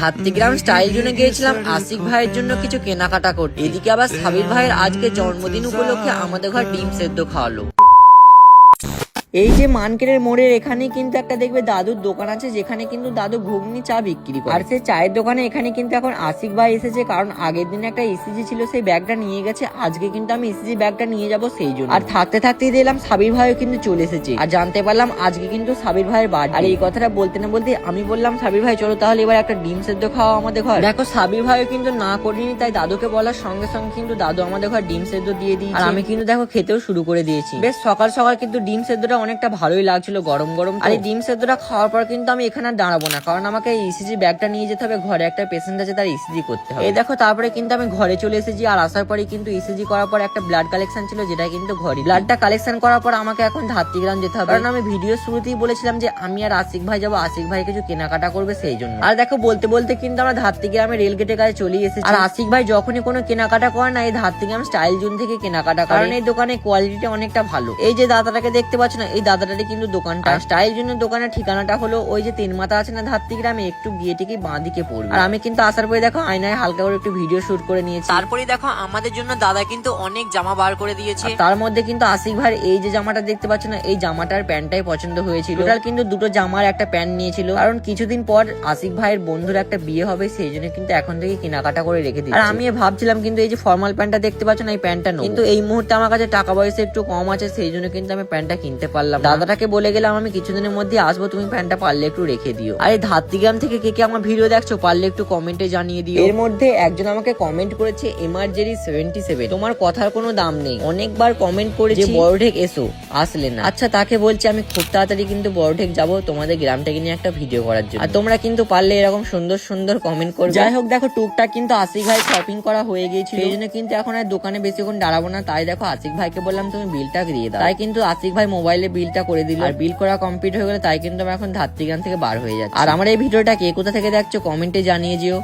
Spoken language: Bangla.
ধাত্রীগ্রাম স্টাইল জোনে গিয়েছিলাম, আশিক ভাইয়ের জন্য কিছু কেনাকাটা করতে। এদিকে আবার সাবির ভাইয়ের আজকে জন্মদিন উপলক্ষে আমাদের ঘর ডিম সেদ্ধ খাওয়ালো। এই যে মার্কেটের মোড়ের এখানে কিন্তু একটা দেখবে দাদুর দোকান আছে, যেখানে কিন্তু দাদু ঘুগনি চা বিক্রি করে। আর সে চায়ের দোকানে এখানে কিন্তু এখন আশিক ভাই এসেছে, কারণ আগের দিন একটা ইসিজি ছিল, সেই ব্যাগটা নিয়ে গেছে, আজকে কিন্তু আমি ইসিজি ব্যাগটা নিয়ে যাব সেই জন্য। আর থাকতে থাকতেই দিলাম সাবির ভাইও কিন্তু চলে এসেছে। আর জানতে পারলাম আজকে কিন্তু সাবির ভাইয়ের বাড়ি আর এই কথাটা বলতে না বলতে আমি বললাম, সাবির ভাই, চলো তাহলে এবার একটা ডিম সেদ্ধ খাওয়া আমাদের ঘর। দেখো, সাবির ভাইও কিন্তু না করিনি, তাই দাদুকে বলার সঙ্গে সঙ্গে কিন্তু দাদু আমাদের ঘর ডিম সেদ্ধ দিয়ে দিই আর আমি কিন্তু দেখো, খেতেও শুরু করে দিয়েছি। বেশ, সকাল সকাল কিন্তু ডিম সেদ্ধটা অনেকটা ভালোই লাগছিল গরম গরম আর এই ডিম সেদ্ধটা খাওয়ার পর কিন্তু আমি এখানে দাঁড়াবো না কারণ আমাকে ইসিজি ব্যাগটা নিয়ে যেতে হবে ঘরে একটা পেশেন্ট আছে তার ইসিজি করতে হবে। এই দেখো তারপরে কিন্তু আমি ঘরে চলে এসেছি আর আসার পরে কিন্তু ইসিজি করার পর একটা ব্লাড কালেকশন ছিল যেটা কিন্তু ঘরে। ব্লাডটা কালেকশন করার পর আমাকে এখন ধাত্রীগ্রাম যেতে হবে। কারণ আমি ভিডিও শুরুতেই বলেছিলাম যে আমি আর আশিক ভাই যাব আশিক ভাই কিছু কেনাকাটা করবে সেই জন্য। আর দেখো বলতে বলতে কিন্তু আমরা ধাত্রীগ্রামে রেল গেটের কাছে চলে এসেছি। আর আশিক ভাই যখনই কোনো কেনাকাটা করে না এই ধাত্রীগ্রাম স্টাইল জোন থেকে কেনাকাটা কারণ এই দোকানে কোয়ালিটিটা অনেকটা ভালো। এই যে দাদাটাকে দেখতে পাচ্ছ না এই দাদাটারই কিন্তু দোকানটা। স্টাইল জন্য দোকানের ঠিকানাটা হলো ওই যে তিন মাথা আছে না ধাত্রীগ্রামে একটু গিয়ে টিকে বাঁ দিকে পড়বে। আর আমি কিন্তু আসার পরে দেখো আয়নায় হালকা করে একটু ভিডিও শুট করে নিয়েছি। তারপরে দেখো আমাদের জন্য দাদা কিন্তু অনেক জামা বার করে দিয়েছে। তার মধ্যে কিন্তু আশিক ভাই এই যে জামাটা দেখতে পাচ্ছ না এই জামাটার প্যান্টটাই পছন্দ হয়েছিল। টোটাল কিন্তু দুটো জামার একটা প্যান্ট নিয়েছিল। কারণ কিছুদিন পর আশিক ভাইয়ের বন্ধুর একটা বিয়ে হবে সেই জন্য কিন্তু এখন থেকে কেনাকাটা করে রেখে দিই আর আমি ভাবছিলাম কিন্তু এই যে ফর্মাল প্যান্টটা দেখতে পাচ্ছ না এই প্যান্টটা কিন্তু এই মুহূর্তে আমার কাছে টাকা পয়সা একটু কম আছে সেই জন্য কিন্তু আমি প্যান্টটা কিনতে পারলাম দাদাটাকে বলে গেলাম আমি কিছুদিনের মধ্যে আসব তুমি প্যান্টটা পারলে একটু রেখে দিও। আরে ধাত্রীগ্রাম থেকে কে কে আমার ভিডিও দেখছ পারলে একটু কমেন্টে জানিয়ে দিও। এর মধ্যে একজন আমাকে কমেন্ট করেছে এমার্জেরি সেভেন্টি সেভেন তোমার কথার কোনো দাম নেই। অনেকবার কমেন্ট করেছি। বড়ঢেক এসো আসলে না। আচ্ছা তাকে বলছি আমি খুব তাড়াতাড়ি কিন্তু বড়ঢেক যাব তোমাদের গ্রামটাকে নিয়ে একটা ভিডিও করার জন্য। আর তোমরা কিন্তু পারলে এরকম সুন্দর সুন্দর কমেন্ট করবে। যাই হোক দেখো টুকটাক কিন্তু আশিক ভাই শপিং করা হয়ে গিয়েছিল। সেই জন্য কিন্তু এখন আর দোকানে বেশিক্ষণ দাঁড়াবো না। তাই দেখো আশিক ভাইকে বললাম তুমি বিলটা দিয়ে দাও। তাই কিন্তু আশিক ভাই মোবাইলে বিলটা করে দিল। আর বিল করা কমপ্লিট হয়ে গেলে তাই কিন্তু আমার এখন ধাত্রীগান থেকে বার হয়ে যাচ্ছে। আর আমার এই ভিডিওটা কে কোথা থেকে দেখছ? কমেন্টে জানিয়ে যেও।